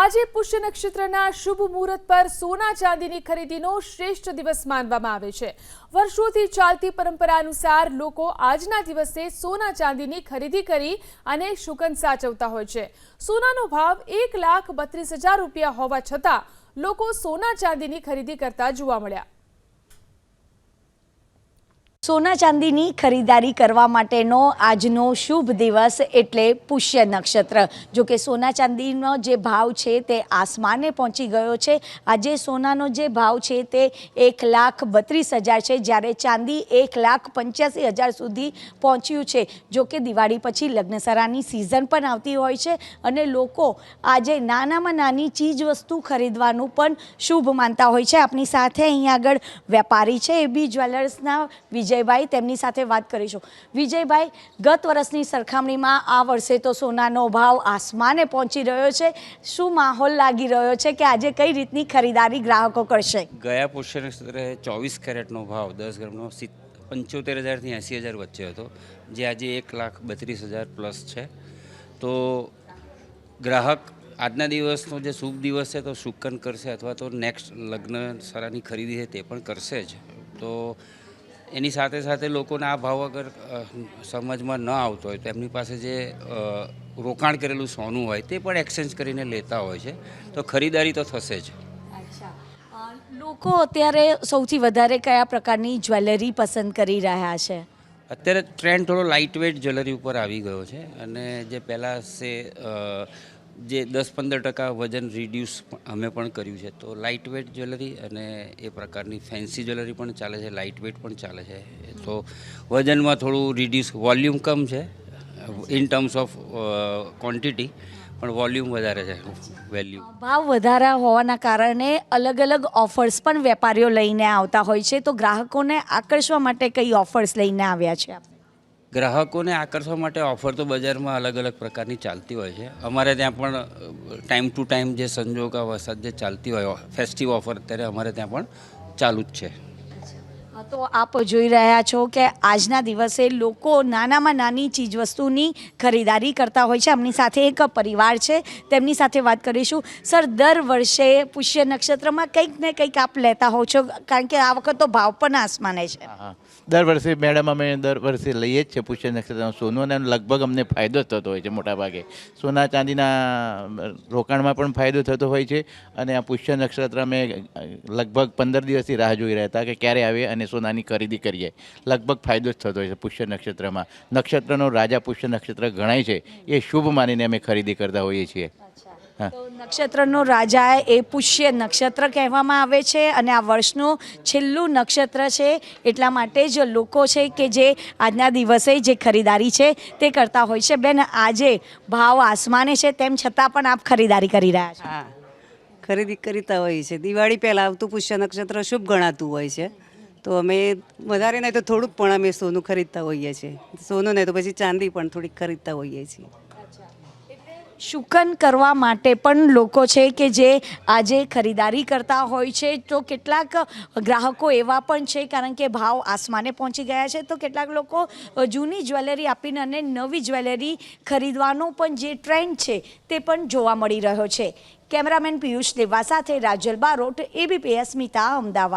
આજે પુષ્ય નક્ષત્રના શુભ મુહૂર્ત પર સોના ચાંદીની ખરીદીનો શ્રેષ્ઠ દિવસ માનવામાં આવે છે. વર્ષોથી ચાલતી પરંપરા અનુસાર લોકો આજના દિવસે સોના ચાંદીની ખરીદી કરી અને શુકન સાચવતા હોય છે. સોનાનો ભાવ એક લાખ બત્રીસ હજાર રૂપિયા હોવા છતાં લોકો સોના ચાંદીની ખરીદી કરતા જોવા મળ્યા. સોના ચાંદીની ખરીદારી કરવા માટેનો આજનો શુભ દિવસ એટલે પુષ્ય નક્ષત્ર. જો કે સોના ચાંદીનો જે ભાવ છે તે આસમાને પહોંચી ગયો છે. આજે સોનાનો જે ભાવ છે તે એક લાખ બત્રીસ હજાર છે, જ્યારે ચાંદી એક લાખ પંચ્યાસી હજાર સુધી પહોંચ્યું છે. જો કે દિવાળી પછી લગ્નસરાની સિઝન પણ આવતી હોય છે અને લોકો આજે નાનામાં નાની ચીજ વસ્તુ ખરીદવાનું પણ શુભ માનતા હોય છે. આપણી સાથે અહીં આગળ વેપારી છે, એ બી જ્વેલર્સના વિજયભાઈ તેમની સાથે વાત કરીશું. વિજયભાઈ, ગત વર્ષની સરખામણીમાં આ વર્ષે તો સોનાનો ભાવ આસમાને પહોંચી રહ્યો છે. શું માહોલ લાગી રહ્યો છે કે આજે કઈ રીતની ખરીદારી ગ્રાહકો કરશે? ગયા પુષ્ય નક્ષત્રે ચોવીસ કેરેટનો ભાવ, દસ ગ્રામનો પંચોતેર હજારથી એંસી હજાર વચ્ચે હતો. જે આજે એક લાખ બત્રીસ હજાર પ્લસ છે. તો ગ્રાહક આજના દિવસનો જે શુભ દિવસ છે તો શુકન કરશે અથવા તો નેક્સ્ટ લગ્ન સરાની ખરીદી છે તે પણ કરશે જ. તો એની સાથે સાથે લોકોને આ ભાવ અગર સમજમાં ન આવતો હોય તો એમની પાસે જે રોકાણ કરેલું સોનું હોય તે પણ એક્સચેન્જ કરીને લેતા હોય છે. તો ખરીદારી તો થશે જ. લોકો અત્યારે સૌથી વધારે કયા પ્રકારની જ્વેલરી પસંદ કરી રહ્યા છે? અત્યારે ટ્રેન્ડ થોડો લાઇટ વેઇટ જ્વેલરી ઉપર આવી ગયો છે. અને જે પહેલાં અ, જે દસ પંદર ટકા વજન રિડ્યુસ અમે પણ કર્યું છે. તો લાઇટ વેઇટ જ્વેલરી અને એ પ્રકારની ફેન્સી જ્વેલરી પણ ચાલે છે. લાઇટ વેઇટ પણ ચાલે છે. તો વજનમાં થોડું રિડ્યુસ વોલ્યુમ કમ છે ઇન ટર્મ્સ ઓફ ક્વોન્ટિટી પણ વોલ્યુમ વધારે છે વેલ્યુ ભાવ વધારા હોવાના કારણે અલગ અલગ ઓફર્સ પણ વેપારીઓ લઈને આવતા હોય છે. તો ગ્રાહકોને આકર્ષવા માટે કઈ ઓફર્સ લઈને આવ્યા છે આપ? ગ્રાહકોને આકર્ષવા માટે ઓફર તો બજારમાં અલગ અલગ પ્રકારની ચાલતી હોય છે. અમારે ત્યાં પણ ટાઈમ ટુ ટાઈમ જે સંજોગ વરસાદ જે ચાલતી હોય ફેસ્ટિવ ઓફર અત્યારે અમારે ત્યાં પણ ચાલુ જ છે. હા, તો આપ જોઈ રહ્યા છો કે આજના દિવસે લોકો નાનામાં નાની ચીજવસ્તુની ખરીદારી કરતા હોય છે. એમની સાથે એક પરિવાર છે. તેમની સાથે વાત કરીશું. સર દર વર્ષે પુષ્ય નક્ષત્રમાં કંઈક ને કંઈક આપ લેતા હોવ છો કારણ કે આ વખત તો ભાવ પણ આસમાને છે. હા. દર વર્ષે મેડમ અમે દર વર્ષે લઈએ જ છે પુષ્ય નક્ષત્રમાં સોનું અને લગભગ અમને ફાયદો થતો હોય છે મોટાભાગે સોના ચાંદીના રોકાણમાં પણ ફાયદો થતો હોય છે અને આ પુષ્ય નક્ષત્ર અમે લગભગ પંદર દિવસથી રાહ જોઈ રહ્યા હતા કે ક્યારે આવે અને સોનાની ખરીદી કરીએ. લગભગ ફાયદો જ થતો હોય છે પુષ્ય નક્ષત્રમાં. નક્ષત્રનો રાજા પુષ્ય નક્ષત્ર ગણાય છે. એ શુભ માનીને અમે ખરીદી કરતા હોઈએ છીએ. તો નક્ષત્રનો રાજા એ પુષ્ય નક્ષત્ર કહેવામાં આવે છે અને આ વર્ષનું છેલ્લું નક્ષત્ર છે. એટલા માટે જ લોકો છે કે જે આજના દિવસે જે ખરીદારી છે તે કરતા હોય છે. બેન આજે ભાવ આસમાને છે તેમ છતાં પણ આપ ખરીદારી કરી રહ્યા છો. હા. ખરીદી કરતા હોઈએ છે દિવાળી પહેલાં આવતું પુષ્ય નક્ષત્ર શુભ ગણાતું હોય છે. તો અમે વધારે નહીં તો થોડુંક પણ અમે સોનું ખરીદતા હોઈએ છીએ. સોનું નહીં તો પછી ચાંદી પણ થોડીક ખરીદતા હોઈએ છીએ. શુકન કરવા માટે પણ લોકો છે કે જે આજે ખરીદારી કરતા હોય છે. તો કેટલાક ગ્રાહકો એવા પણ છે કારણ કે ભાવ આસમાને પહોંચી ગયા છે. તો કેટલાક લોકો જૂની જ્વેલરી આપીને અને નવી જ્વેલરી ખરીદવાનો પણ જે ટ્રેન્ડ છે તે પણ જોવા મળી રહ્યો છે. કેમેરામેન પિયુષ દેવા સાથે રાજલ બારોટ, એબીપી અસ્મિતા, અમદાવાદ.